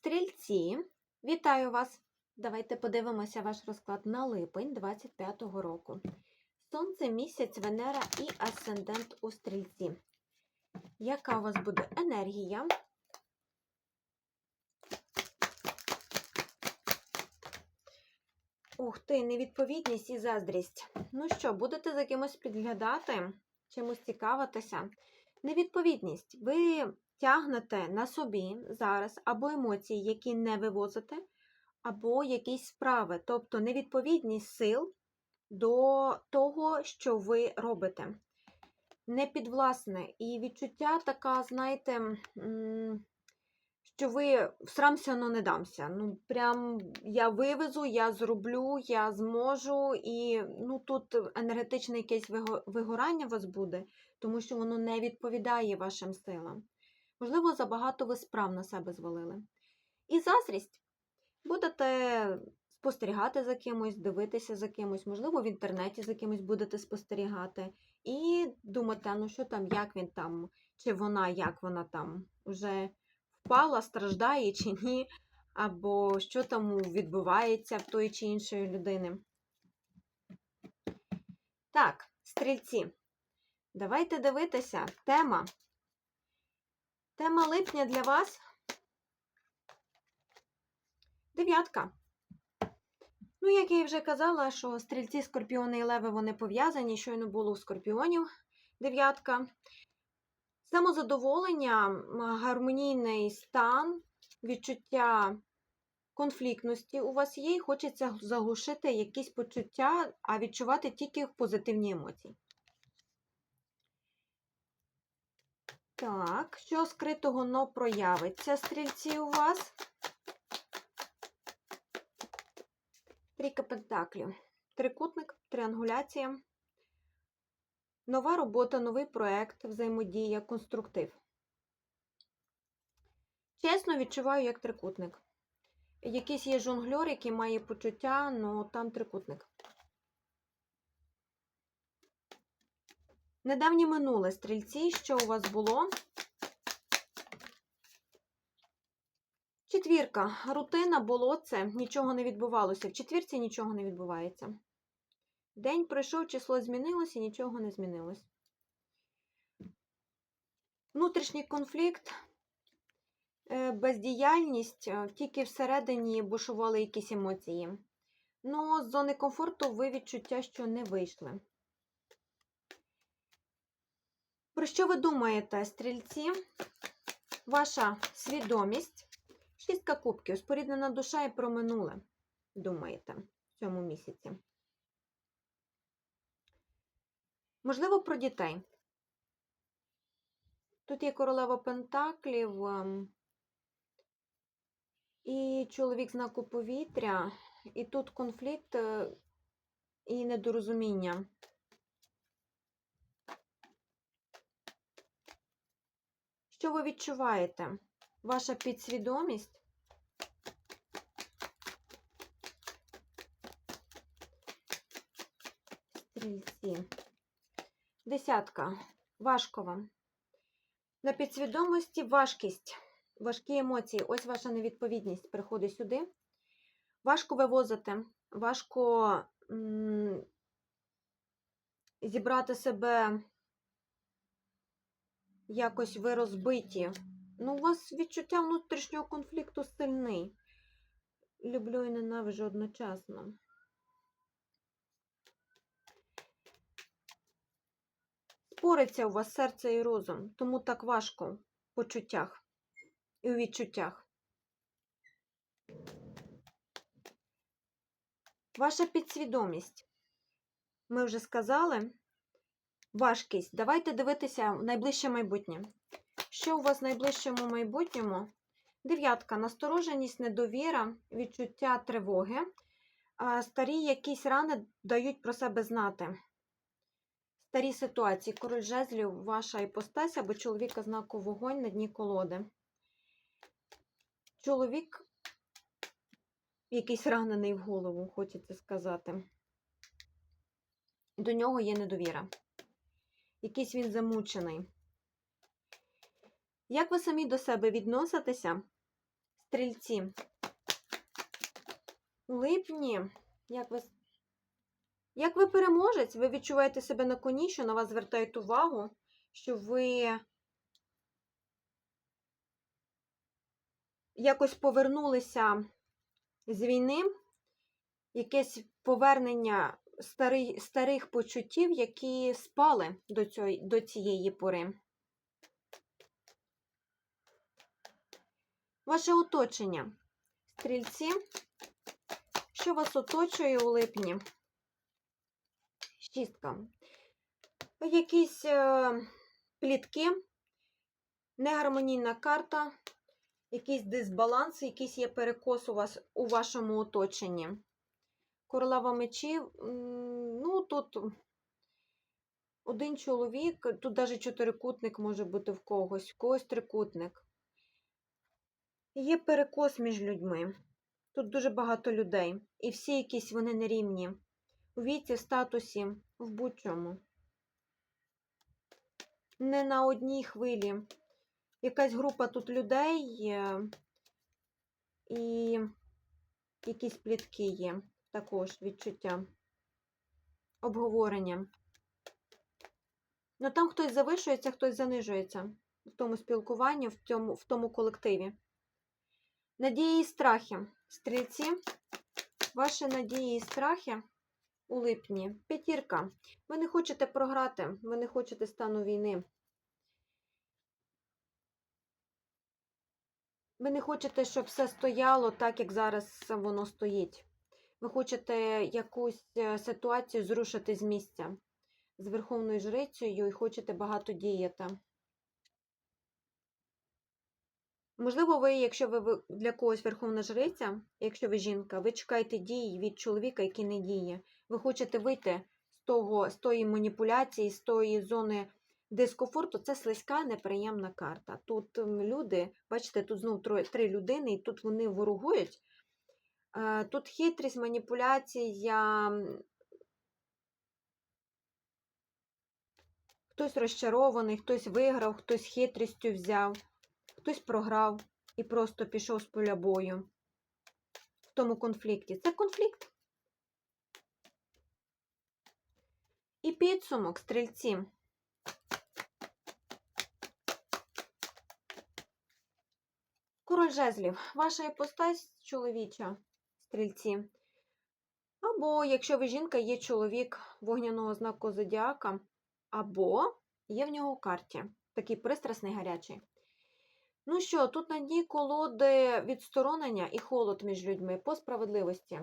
Стрільці, вітаю вас! Давайте подивимося ваш розклад на липень 25-го року. Сонце, місяць, Венера і асцендент у стрільці. Яка у вас буде енергія? Ух ти, невідповідність і заздрість. Ну що, будете за кимось підглядати, чимось цікавитися? Невідповідність. Ви тягнете на собі зараз або емоції, які не вивозите, або якісь справи, тобто невідповідність сил до того, що ви робите. Непідвласне і відчуття така, знаєте, що ви всрамся, но не дамся. Ну, прям я вивезу, я зроблю, я зможу, і ну, тут енергетичне якесь вигорання у вас буде, тому що воно не відповідає вашим силам. Можливо, забагато ви справ на себе звалили. І заздрість. Будете спостерігати за кимось, дивитися за кимось, можливо, в інтернеті за кимось будете спостерігати, і думати, ну що там, як він там, чи вона, як вона там вже впала, страждає чи ні, або що там відбувається в тої чи іншої людини. Так, стрільці, давайте дивитися. Тема. Тема липня для вас. Дев'ятка. Ну, як я і вже казала, що стрільці, скорпіони і леви вони пов'язані, щойно було у скорпіонів дев'ятка. Самозадоволення, гармонійний стан, відчуття конфліктності у вас є, і хочеться заглушити якісь почуття, а відчувати тільки позитивні емоції. Так, що скритого но проявиться, стрільці у вас? Трійка пентаклів. Трикутник, триангуляція. Нова робота, новий проект, взаємодія, конструктив. Чесно відчуваю як трикутник. Якийсь є жонглер, який має почуття, але там трикутник. Недавнє минуле стрільці, що у вас було? Четвірка. Рутина, болотце, нічого не відбувалося. В четвірці нічого не відбувається. День пройшов, число змінилось і нічого не змінилось. Внутрішній конфлікт, е, бездіяльність, е, тільки всередині бушували якісь емоції. Ну, з зони комфорту ви відчуття, що не вийшли. Про що ви думаєте, стрільці? Ваша свідомість. Шістка кубків, споріднена душа і про минуле, думаєте, в цьому місяці. Можливо, про дітей. Тут є королева Пентаклів ем, і чоловік знаку повітря, і тут конфлікт е, і недорозуміння. Що ви відчуваєте? Ваша підсвідомість стрільці. Десятка. Важко вам. На підсвідомості важкість, важкі емоції. Ось ваша невідповідність приходить сюди. Важко вивозити, важко м, зібрати себе якось ви розбиті. Ну, у вас відчуття внутрішнього конфлікту сильний. Люблю і ненавижу одночасно. Спориться у вас серце і розум, тому так важко в почуттях і у відчуттях. Ваша підсвідомість. Ми вже сказали. Важкість. Давайте дивитися в найближче майбутнє. Що у вас в найближчому майбутньому? Дев'ятка. Настороженість, недовіра, відчуття тривоги. Старі якісь рани дають про себе знати. Старі ситуації. Король жезлів, ваша іпостась або чоловіка знаку вогонь на дні колоди. Чоловік якийсь ранений в голову, хочеться сказати. До нього є недовіра. Якийсь він замучений. Як ви самі до себе відноситеся, Стрільці. У липні, як ви, як ви переможець, ви відчуваєте себе на коні, що на вас звертають увагу, що ви якось повернулися з війни, якесь повернення старий, старих почуттів, які спали до, цього, до цієї пори. Ваше оточення. Стрільці. Що вас оточує у липні? Шістка. Якісь е, плітки, негармонійна карта, якийсь дисбаланс, якийсь є перекос у вас у вашому оточенні. Королева мечів, ну тут один чоловік, тут навіть чотирикутник може бути в когось, в когось трикутник. Є перекос між людьми. Тут дуже багато людей. І всі якісь вони нерівні. У віці, в статусі, в будь-чому. Не на одній хвилі. Якась група тут людей е, і якісь плітки є. Також відчуття. Обговорення. Ну там хтось завишується, хтось занижується в тому спілкуванні, в тому, в тому колективі. Надії і страхи. Стрільці. Ваші надії і страхи у липні. П'ятірка. Ви не хочете програти, ви не хочете стану війни. Ви не хочете, щоб все стояло так, як зараз воно стоїть. Ви хочете якусь е, ситуацію зрушити з місця з Верховною Жрицею і хочете багато діяти. Можливо, ви, якщо ви для когось верховна жриця, якщо ви жінка, ви чекаєте дій від чоловіка, який не діє. Ви хочете вийти з, того, з тої маніпуляції, з тої зони дискомфорту. Це слизька, неприємна карта. Тут люди, бачите, тут знову три людини, і тут вони ворогують. Е, Тут хитрість, маніпуляція. Хтось розчарований, хтось виграв, хтось хитрістю взяв. Хтось програв і просто пішов з поля бою в тому конфлікті. Це конфлікт. І підсумок, стрільці. Король жезлів. Ваша іпостась чоловіча, стрільці. Або, якщо ви жінка, є чоловік вогняного знаку зодіака, або є в нього карті. Такий пристрасний гарячий. Ну що, тут на дні колоди відсторонення і холод між людьми по справедливості.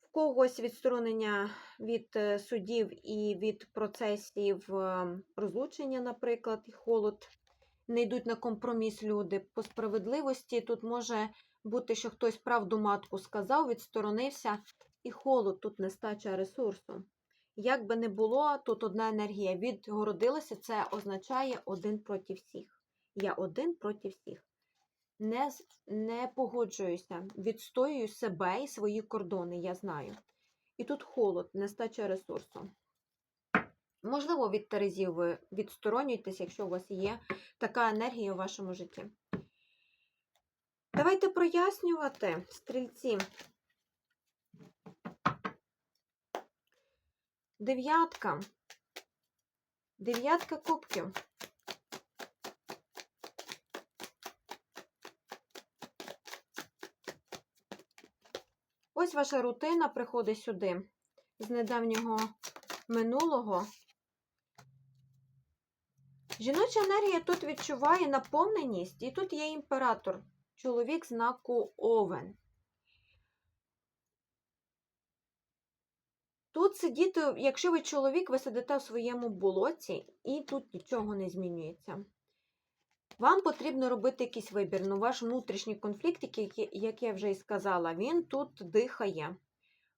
В когось відсторонення від е, судів і від процесів е, розлучення, наприклад, і холод. Не йдуть на компроміс люди. По справедливості тут може бути, що хтось правду матку сказав, відсторонився, і холод тут нестача ресурсу. Як би не було, тут одна енергія відгородилася, це означає один проти всіх. Я один проти всіх. Не, не погоджуюся, відстоюю себе і свої кордони, я знаю. І тут холод, нестача ресурсу. Можливо, від Терезів ви відсторонюєтесь, якщо у вас є така енергія у вашому житті. Давайте прояснювати, стрільці. Дев'ятка. Дев'ятка кубків. Ось ваша рутина приходить сюди з недавнього минулого. Жіноча енергія тут відчуває наповненість, і тут є імператор, чоловік знаку Овен. Тут сидіти, якщо ви чоловік, ви сидите в своєму болоті, і тут нічого не змінюється. Вам потрібно робити якийсь вибір. Ну, ваш внутрішній конфлікт, як я вже і сказала, він тут дихає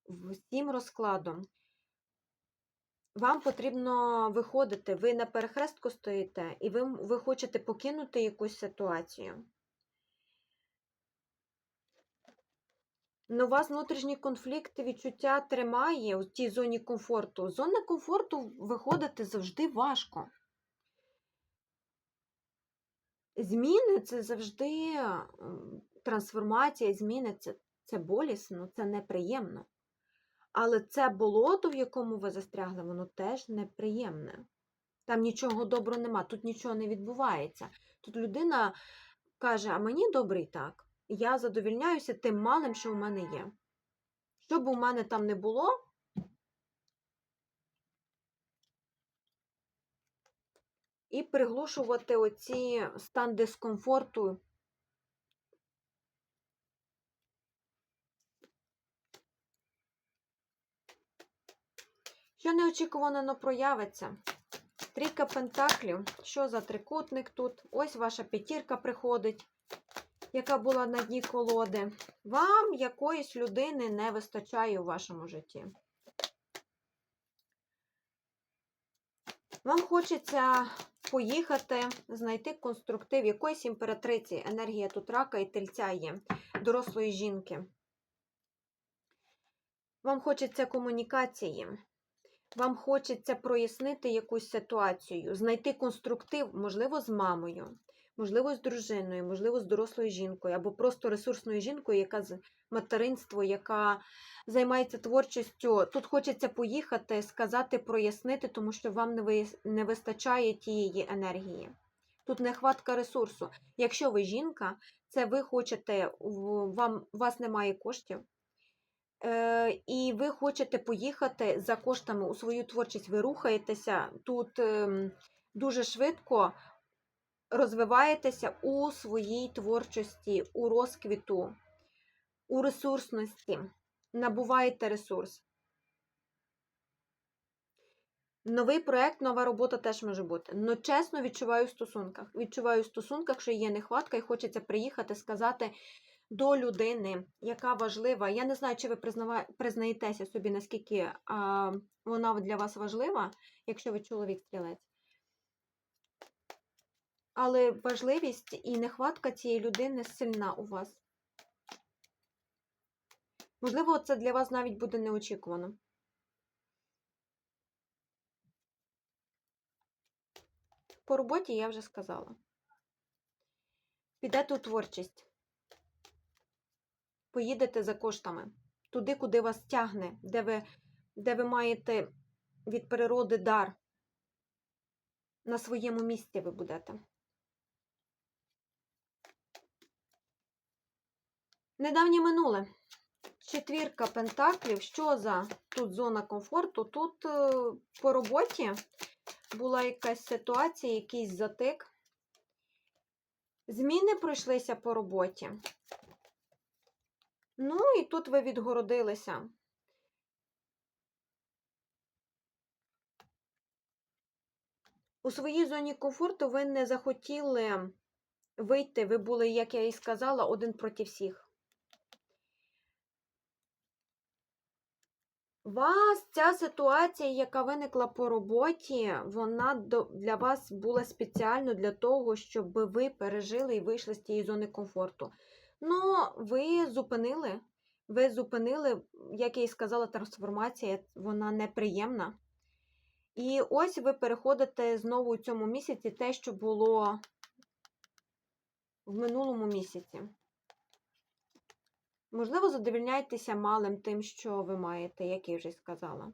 всім розкладом. Вам потрібно виходити, ви на перехрестку стоїте, і ви, ви хочете покинути якусь ситуацію. Ну, у вас внутрішній конфлікт, відчуття тримає у тій зоні комфорту. З зони комфорту виходити завжди важко. Зміни це завжди трансформація, зміни це, це болісно, це неприємно. Але це болото, в якому ви застрягли, воно теж неприємне. Там нічого доброго нема, тут нічого не відбувається. Тут людина каже: а мені добре і так. Я задовільняюся тим малим, що в мене є. Що б у мене там не було, і приглушувати оці стан дискомфорту. Що неочікувано но проявиться? Трійка пентаклів. Що за трикутник тут? Ось ваша п'ятірка приходить, яка була на дні колоди. Вам якоїсь людини не вистачає у вашому житті. Вам хочеться поїхати, знайти конструктив якоїсь імператриці. Енергія тут рака і тельця є, дорослої жінки. Вам хочеться комунікації. Вам хочеться прояснити якусь ситуацію, знайти конструктив, можливо, з мамою, можливо, з дружиною, можливо, з дорослою жінкою, або просто ресурсною жінкою, яка з материнство, яка займається творчістю. Тут хочеться поїхати, сказати, прояснити, тому що вам не ви- не вистачає тієї енергії. Тут нехватка ресурсу. Якщо ви жінка, це ви хочете, вам, у вас немає коштів. Е, і ви хочете поїхати за коштами у свою творчість, ви рухаєтеся тут ем, дуже швидко розвиваєтеся у своїй творчості, у розквіту, у ресурсності, набуваєте ресурс. Новий проект, нова робота теж може бути. Но чесно відчуваю в стосунках. Відчуваю в стосунках, що є нехватка, і хочеться приїхати, сказати до людини, яка важлива. Я не знаю, чи ви признава... признаєтеся собі, наскільки а, вона для вас важлива, якщо ви чоловік-стрілець. Але важливість і нехватка цієї людини сильна у вас. Можливо, це для вас навіть буде неочікувано. По роботі я вже сказала. Підете у творчість. Поїдете за коштами. Туди, куди вас тягне, де ви, де ви маєте від природи дар. На своєму місці ви будете. Недавнє минуле. Четвірка пентаклів. Що за тут зона комфорту? Тут е, по роботі була якась ситуація, якийсь затик. Зміни пройшлися по роботі. Ну, і тут ви відгородилися. У своїй зоні комфорту ви не захотіли вийти, ви були, як я і сказала, один проти всіх. Вас ця ситуація, яка виникла по роботі, вона для вас була спеціально для того, щоб ви пережили і вийшли з тієї зони комфорту. Ну, ви зупинили, ви зупинили, як я і сказала, трансформація, вона неприємна. І ось ви переходите знову у цьому місяці те, що було в минулому місяці. Можливо, задовільняйтеся малим тим, що ви маєте, як я вже сказала.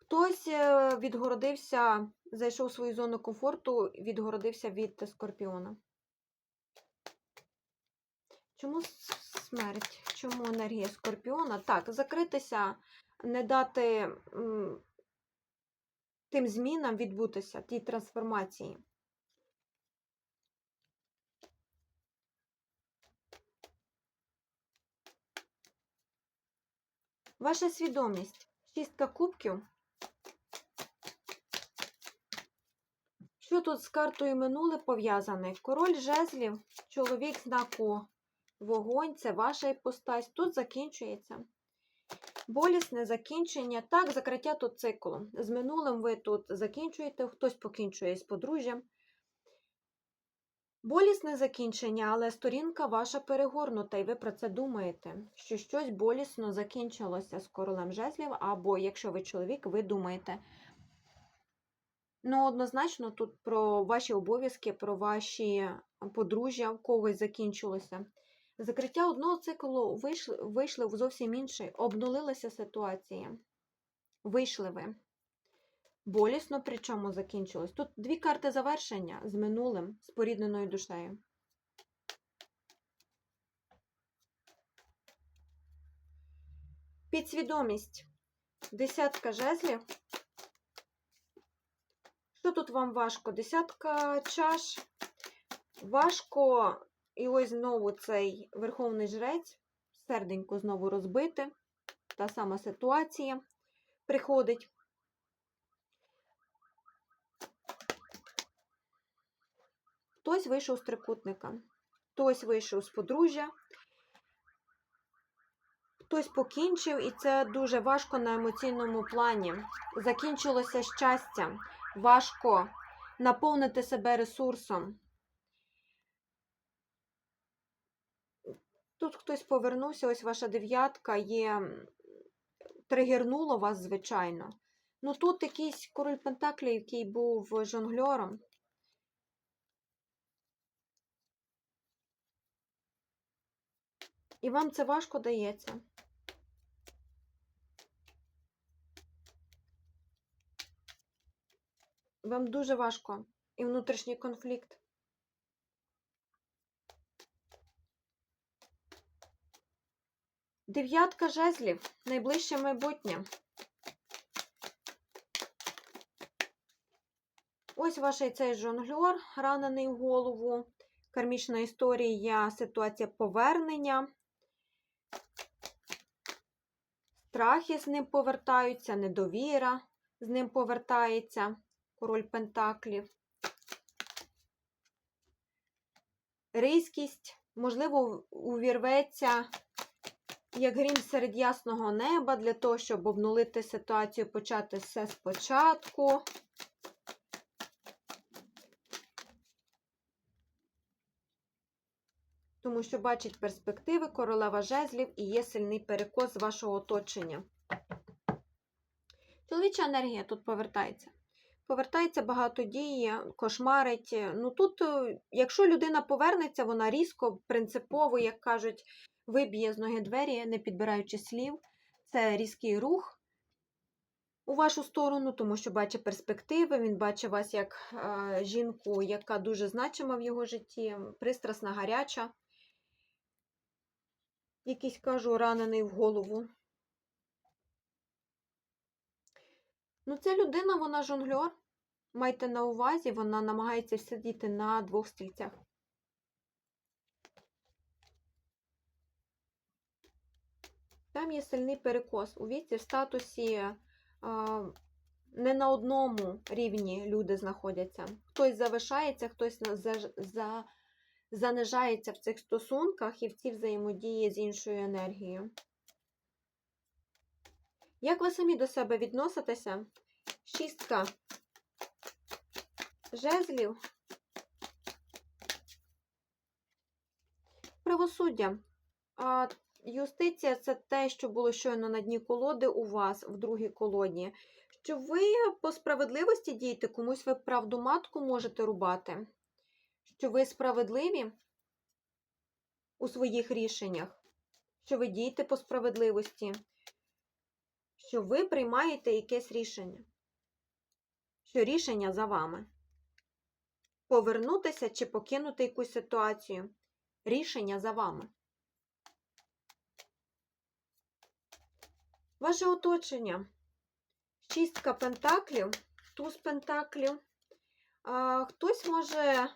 Хтось е, відгородився, зайшов у свою зону комфорту, відгородився від скорпіона. Чому смерть? Чому енергія скорпіона? Так, закритися, не дати тим змінам відбутися, тій трансформації. Ваша свідомість. Шістка кубків. Що тут з картою минуле пов'язане? Король жезлів, чоловік знаку вогонь, це ваша іпостась. Тут закінчується. Болісне закінчення. Так, закриття тут циклу. З минулим ви тут закінчуєте, хтось покінчує з подружжям. Болісне закінчення, але сторінка ваша перегорнута, і ви про це думаєте, що щось болісно закінчилося з королем жезлів, або якщо ви чоловік, ви думаєте Ну, однозначно, тут про ваші обов'язки, про ваші подружжя в когось закінчилося. Закриття одного циклу вийшли, вийшли в зовсім інший, обнулилася ситуація. Вийшли ви. Болісно, причому закінчилось. Тут дві карти завершення з минулим, з порідненою душею. Підсвідомість. Десятка жезлів. Що тут вам важко? Десятка чаш. Важко, і ось знову цей верховний жрець, серденько знову розбите. Та сама ситуація приходить. Хтось вийшов з трикутника, хтось вийшов з подружжя, хтось покінчив, і це дуже важко на емоційному плані. Закінчилося щастя, важко наповнити себе ресурсом. Тут хтось повернувся, ось ваша дев'ятка є, тригернуло вас, звичайно. Ну тут якийсь король Пентаклів, який був жонгльором. І вам це важко дається. Вам дуже важко. І внутрішній конфлікт. Дев'ятка жезлів. Найближче майбутнє. Ось ваш цей жонглер, ранений в голову. Кармічна історія, ситуація повернення. Страхи з ним повертаються, недовіра з ним повертається. Король Пентаклів. Різкість, можливо, увірветься, як грім серед ясного неба, для того, щоб обнулити ситуацію, почати все спочатку. Тому що бачить перспективи королева жезлів і є сильний перекос вашого оточення. Чоловіча енергія тут повертається. Повертається багато дії, кошмарить. Ну тут, е, якщо людина повернеться, вона різко, принципово, як кажуть, виб'є з ноги двері, не підбираючи слів. Це різкий рух у вашу сторону, тому що бачить перспективи, він бачить вас як е, жінку, яка дуже значима в його житті, пристрасна, гаряча. Якийсь, кажу, ранений в голову. Ну, ця людина, вона жонглер. Майте на увазі, вона намагається сидіти на двох стільцях. Там є сильний перекос у віці, в статусі а, не на одному рівні люди знаходяться. Хтось завишається, хтось за, за, занижається в цих стосунках і в цій взаємодії з іншою енергією. Як ви самі до себе відноситеся? Шістка жезлів. Правосуддя. А, Юстиція це те, що було щойно на дні колоди у вас в другій колоді. Що ви по справедливості дієте, комусь ви правду матку можете рубати. Що ви справедливі у своїх рішеннях, що ви дієте по справедливості, що ви приймаєте якесь рішення, що рішення за вами. Повернутися чи покинути якусь ситуацію. Рішення за вами. Ваше оточення. Шістка пентаклів, туз пентаклів. Хтось може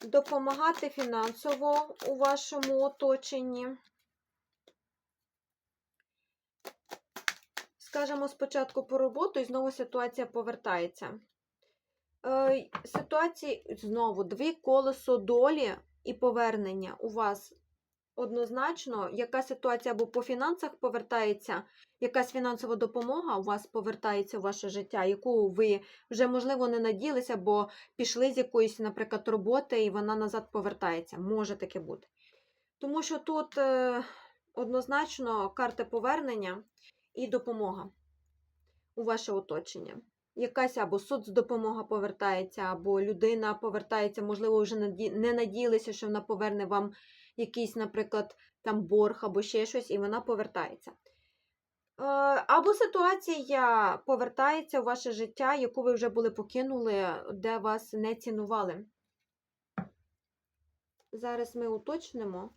допомагати фінансово у вашому оточенні. Скажемо спочатку по роботу і знову ситуація повертається. Е, Ситуації знову дві колесо долі і повернення у вас однозначно, яка ситуація або по фінансах повертається, якась фінансова допомога у вас повертається в ваше життя, яку ви вже, можливо, не наділися, бо пішли з якоїсь, наприклад, роботи, і вона назад повертається. Може таке бути. Тому що тут е, однозначно карта повернення і допомога у ваше оточення. якась або соцдопомога повертається, або людина повертається, можливо, вже не надіялися, що вона поверне вам якийсь, наприклад, там борг або ще щось, і вона повертається. Е, Або ситуація повертається у ваше життя, яку ви вже були покинули, де вас не цінували. Зараз ми уточнимо.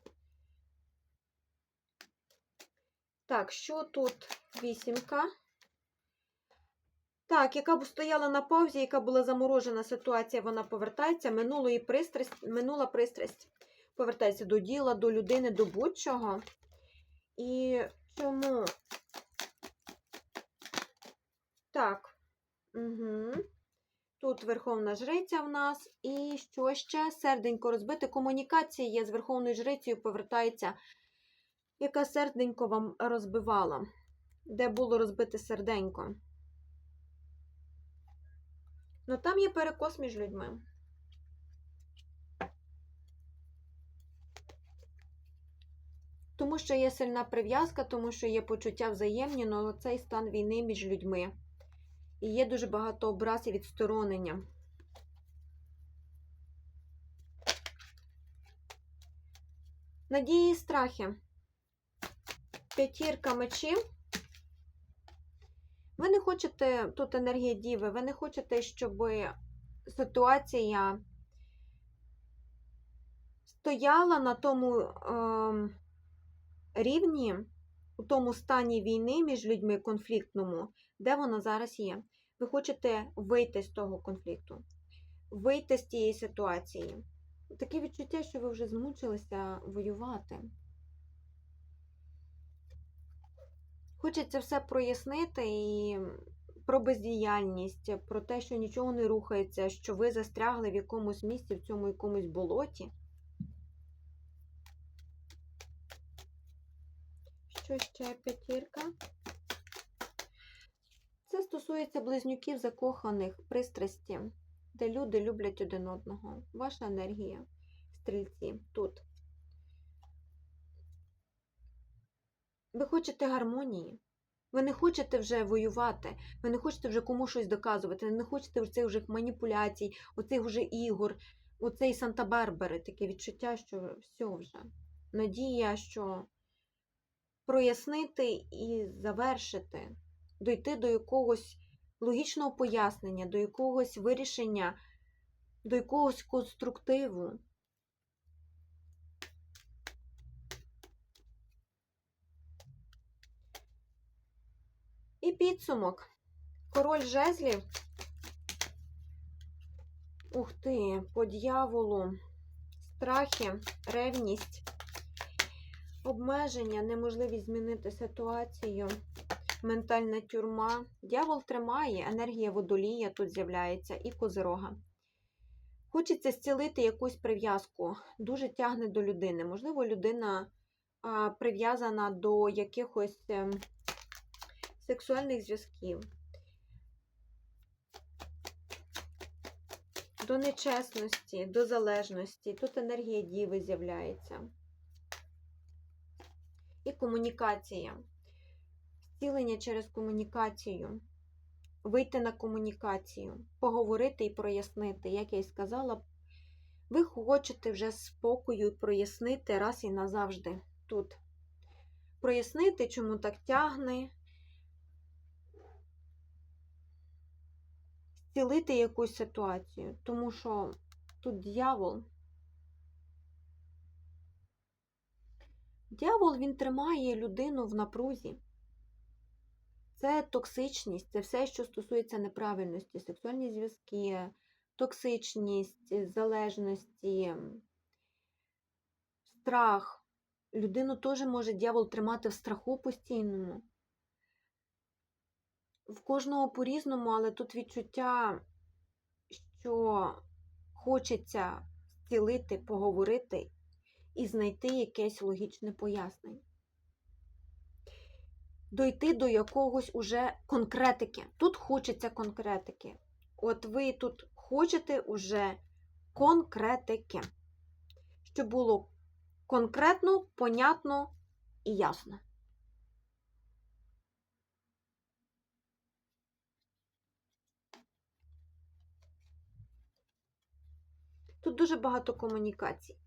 Так, що тут вісімка? Так, яка б стояла на паузі, яка була заморожена ситуація, вона повертається. Минулої пристрасть, минула пристрасть повертається до діла, до людини, до будь-чого. І чому? Так. Угу. Тут Верховна Жриця в нас. І що ще? Серденько розбите. Комунікація є з Верховною Жрицею, повертається, яка серденько вам розбивала. Де було розбите серденько? Ну там є перекос між людьми. Тому що є сильна прив'язка, тому що є почуття взаємні, але цей стан війни між людьми. І є дуже багато образ і відсторонення. Надії і страхи. П'ятірка мечів. Ви не хочете, тут енергія діви, ви не хочете, щоб ситуація стояла на тому е, рівні, у тому стані війни між людьми конфліктному, де вона зараз є. Ви хочете вийти з того конфлікту, вийти з тієї ситуації. Таке відчуття, що ви вже змучилися воювати. Хочеться все прояснити і про бездіяльність, про те, що нічого не рухається, що ви застрягли в якомусь місці, в цьому якомусь болоті. Що ще п'ятірка? Це стосується близнюків закоханих пристрасті, де люди люблять один одного. Ваша енергія, стрільці, тут. Ви хочете гармонії. Ви не хочете вже воювати, ви не хочете вже комусь щось доказувати, ви не хочете цих вже маніпуляцій, оцих вже ігор, оцей Санта-Барбари, таке відчуття, що все вже. Надія, що прояснити і завершити, дойти до якогось логічного пояснення, до якогось вирішення, до якогось конструктиву. І підсумок. Король жезлів. Ух ти, по дьяволу, страхи, ревність, обмеження, неможливість змінити ситуацію, ментальна тюрма. Дьявол тримає, енергія водолія тут з'являється і козирога. Хочеться зцілити якусь прив'язку, дуже тягне до людини. Можливо, людина прив'язана до якихось. ем, сексуальних зв'язків, до нечесності, до залежності. Тут енергія діви з'являється. І комунікація. Зцілення через комунікацію. Вийти на комунікацію, поговорити і прояснити. Як я й сказала, ви хочете вже спокою прояснити раз і назавжди тут. Прояснити, чому так тягне, зцілити якусь ситуацію, тому що тут дьявол. Дьявол він тримає людину в напрузі. Це токсичність, це все, що стосується неправильності, сексуальні зв'язки, токсичність, залежності, страх. Людину теж може дьявол тримати в страху постійному в кожного по-різному, але тут відчуття, що хочеться зцілити, поговорити і знайти якесь логічне пояснення. Дойти до якогось уже конкретики. Тут хочеться конкретики. От ви тут хочете уже конкретики. Щоб було конкретно, понятно і ясно. Тут дуже багато комунікацій.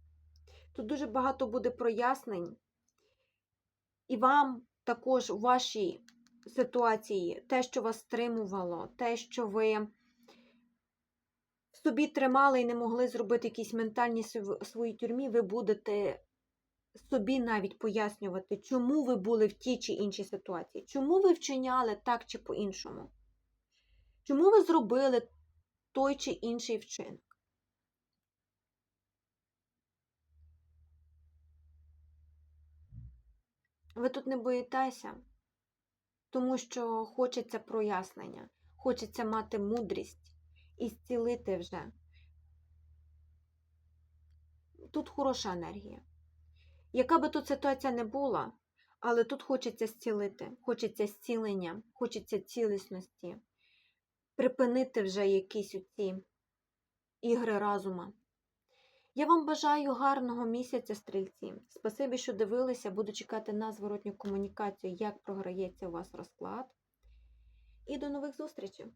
Тут дуже багато буде прояснень. І вам також у вашій ситуації, те, що вас стримувало, те, що ви собі тримали і не могли зробити якісь ментальні свої тюрмі, ви будете собі навіть пояснювати, чому ви були в тій чи іншій ситуації, чому ви вчиняли так чи по-іншому, чому ви зробили той чи інший вчинок. Ви тут не боїтеся, тому що хочеться прояснення, хочеться мати мудрість і зцілити вже. Тут хороша енергія. Яка би тут ситуація не була, але тут хочеться зцілити, хочеться зцілення, хочеться цілісності, припинити вже якісь оці ігри разума. Я вам бажаю гарного місяця, стрільці. Спасибі, що дивилися. Буду чекати на зворотню комунікацію, як програється у вас розклад. І до нових зустрічей!